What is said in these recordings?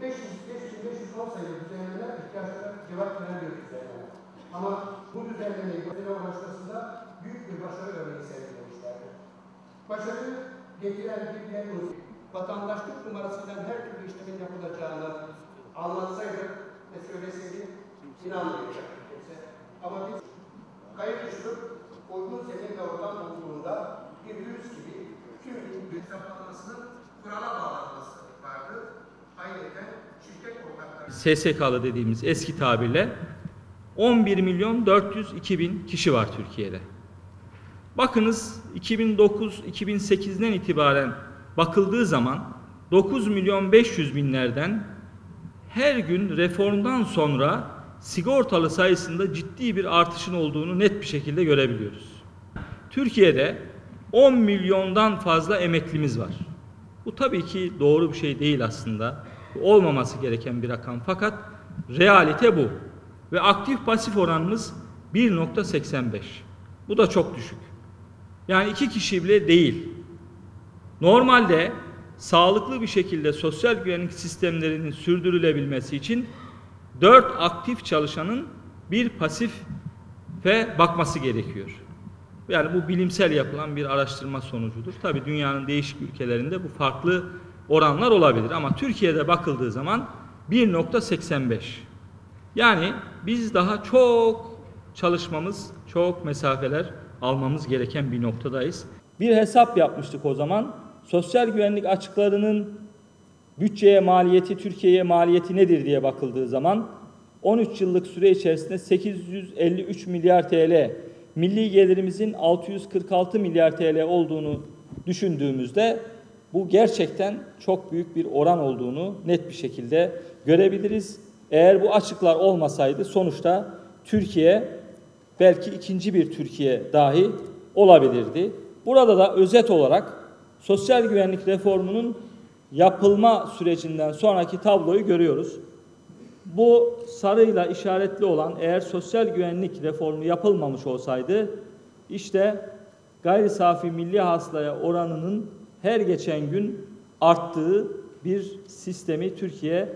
500, 5510 sayılı düzenleme ihtiyaçlara cevap veren bir. Ama bu düzenlemeyi yapıya ulaşmasında büyük bir başarı örneği sergilemişlerdir. Başarı getiren bir unsur, vatandaşlık numarasıyla her türlü işlemin yapılacağını anlatsaydık ve söyleseydik inanmayacak kimse. Ama biz kayıt düşürüp uygun zemin ve ortam bulduğunda bir virüs gibi tüm gün hesaplamasının kurala bağlanması SSK'lı dediğimiz eski tabirle 11 milyon 402 bin kişi var Türkiye'de. Bakınız 2009-2008'den itibaren bakıldığı zaman 9 milyon 500 binlerden her gün reformdan sonra sigortalı sayısında ciddi bir artışın olduğunu net bir şekilde görebiliyoruz. Türkiye'de 10 milyondan fazla emeklimiz var. Bu tabii ki doğru bir şey değil aslında. Olmaması gereken bir rakam fakat realite bu. Ve aktif pasif oranımız 1.85. Bu da çok düşük. Yani iki kişi bile değil. Normalde sağlıklı bir şekilde sosyal güvenlik sistemlerinin sürdürülebilmesi için 4 aktif çalışanın bir pasif ve bakması gerekiyor. Yani bu bilimsel yapılan bir araştırma sonucudur. Tabii dünyanın değişik ülkelerinde bu farklı oranlar olabilir ama Türkiye'de bakıldığı zaman 1.85. Yani biz daha çok çalışmamız, çok mesafeler almamız gereken bir noktadayız. Bir hesap yapmıştık o zaman. Sosyal güvenlik açıklarının bütçeye maliyeti, Türkiye'ye maliyeti nedir diye bakıldığı zaman 13 yıllık süre içerisinde 853 milyar TL, milli gelirimizin 646 milyar TL olduğunu düşündüğümüzde bu gerçekten çok büyük bir oran olduğunu net bir şekilde görebiliriz. Eğer bu açıklar olmasaydı sonuçta Türkiye belki ikinci bir Türkiye dahi olabilirdi. Burada da özet olarak sosyal güvenlik reformunun yapılma sürecinden sonraki tabloyu görüyoruz. Bu sarıyla işaretli olan eğer sosyal güvenlik reformu yapılmamış olsaydı işte gayri safi milli hasılaya oranının her geçen gün arttığı bir sistemi Türkiye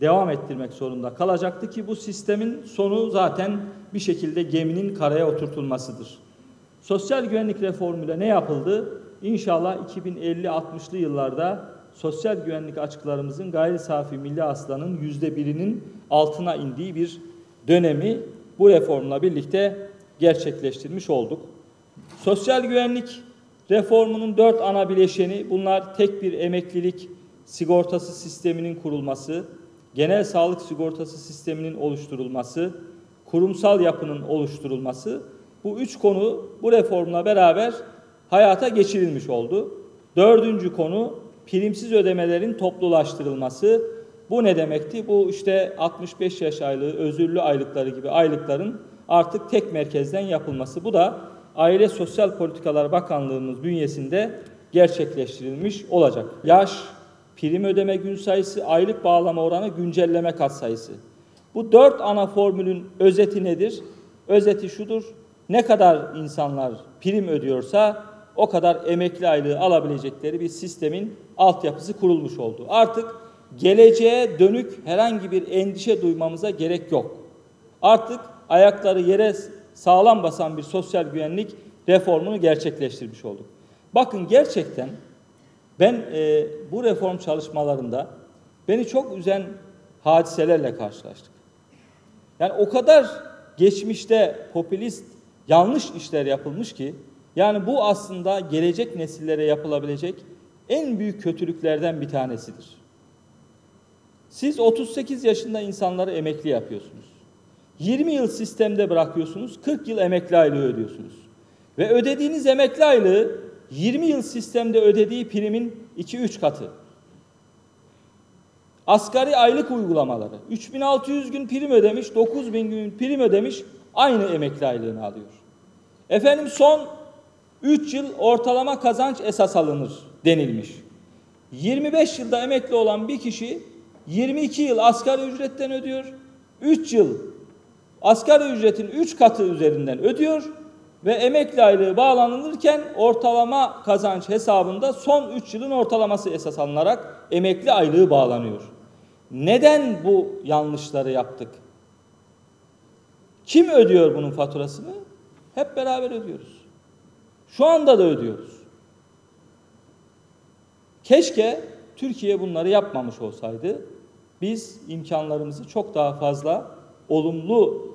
devam ettirmek zorunda kalacaktı ki bu sistemin sonu zaten bir şekilde geminin karaya oturtulmasıdır. Sosyal güvenlik reformuyla ne yapıldı? İnşallah 2050-60'lı yıllarda sosyal güvenlik açıklarımızın gayri safi milli hasılanın yüzde birinin altına indiği bir dönemi bu reformla birlikte gerçekleştirmiş olduk. Sosyal güvenlik reformunun dört ana bileşeni bunlar tek bir emeklilik sigortası sisteminin kurulması, genel sağlık sigortası sisteminin oluşturulması, kurumsal yapının oluşturulması. Bu üç konu bu reformla beraber hayata geçirilmiş oldu. Dördüncü konu primsiz ödemelerin toplulaştırılması. Bu ne demekti? Bu işte 65 yaş aylığı, özürlü aylıkları gibi aylıkların artık tek merkezden yapılması. Bu da Aile Sosyal Politikalar Bakanlığımız bünyesinde gerçekleştirilmiş olacak. Yaş, prim ödeme gün sayısı, aylık bağlama oranı, güncelleme kat sayısı. Bu dört ana formülün özeti nedir? Özeti şudur. Ne kadar insanlar prim ödüyorsa o kadar emekli aylığı alabilecekleri bir sistemin altyapısı kurulmuş oldu. Artık geleceğe dönük herhangi bir endişe duymamıza gerek yok. Artık ayakları yere sağlam basan bir sosyal güvenlik reformunu gerçekleştirmiş olduk. Bakın gerçekten ben e, bu reform çalışmalarında beni çok üzen hadiselerle karşılaştık. Yani o kadar geçmişte popülist yanlış işler yapılmış ki yani bu aslında gelecek nesillere yapılabilecek en büyük kötülüklerden bir tanesidir. Siz 38 yaşında insanları emekli yapıyorsunuz. 20 yıl sistemde bırakıyorsunuz, 40 yıl emekli aylığı ödüyorsunuz. Ve ödediğiniz emekli aylığı 20 yıl sistemde ödediği primin 2-3 katı. Asgari aylık uygulamaları. 3600 gün prim ödemiş, 9000 gün prim ödemiş, aynı emekli aylığını alıyor. Efendim son 3 yıl ortalama kazanç esas alınır denilmiş. 25 yılda emekli olan bir kişi 22 yıl asgari ücretten ödüyor. 3 yıl asgari ücretin 3 katı üzerinden ödüyor ve emekli aylığı bağlanılırken ortalama kazanç hesabında son 3 yılın ortalaması esas alınarak emekli aylığı bağlanıyor. Neden bu yanlışları yaptık? Kim ödüyor bunun faturasını? Hep beraber ödüyoruz. Şu anda da ödüyoruz. Keşke Türkiye bunları yapmamış olsaydı. Biz imkanlarımızı çok daha fazla olumlu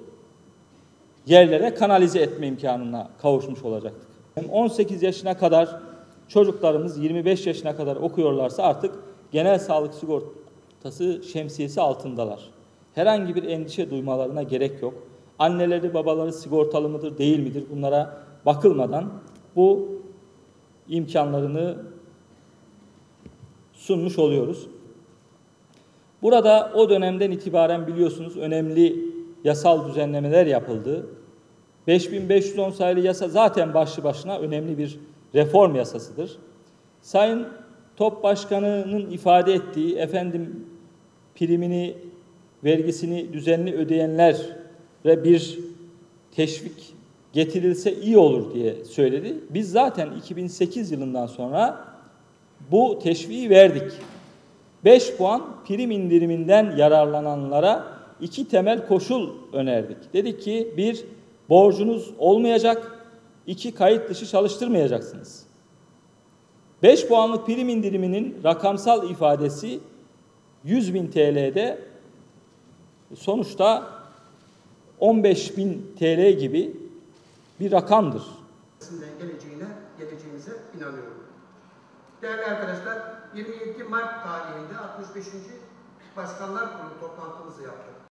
yerlere kanalize etme imkanına kavuşmuş olacaktık. 18 yaşına kadar çocuklarımız 25 yaşına kadar okuyorlarsa artık genel sağlık sigortası şemsiyesi altındalar. Herhangi bir endişe duymalarına gerek yok. Anneleri babaları sigortalı mıdır değil midir bunlara bakılmadan bu imkanlarını sunmuş oluyoruz. Burada o dönemden itibaren biliyorsunuz önemli yasal düzenlemeler yapıldı. 5510 sayılı yasa zaten başlı başına önemli bir reform yasasıdır. Sayın Top Başkanı'nın ifade ettiği efendim primini, vergisini düzenli ödeyenler ve bir teşvik getirilse iyi olur diye söyledi. Biz zaten 2008 yılından sonra bu teşviği verdik. 5 puan prim indiriminden yararlananlara iki temel koşul önerdik. Dedik ki bir borcunuz olmayacak, iki kayıt dışı çalıştırmayacaksınız. 5 puanlık prim indiriminin rakamsal ifadesi 100 bin TL'de sonuçta 15 bin TL gibi bir rakamdır. geleceğine, geleceğimize inanıyorum. Değerli arkadaşlar, 22 Mart tarihinde 65. Başkanlar Kurulu toplantımızı yaptık.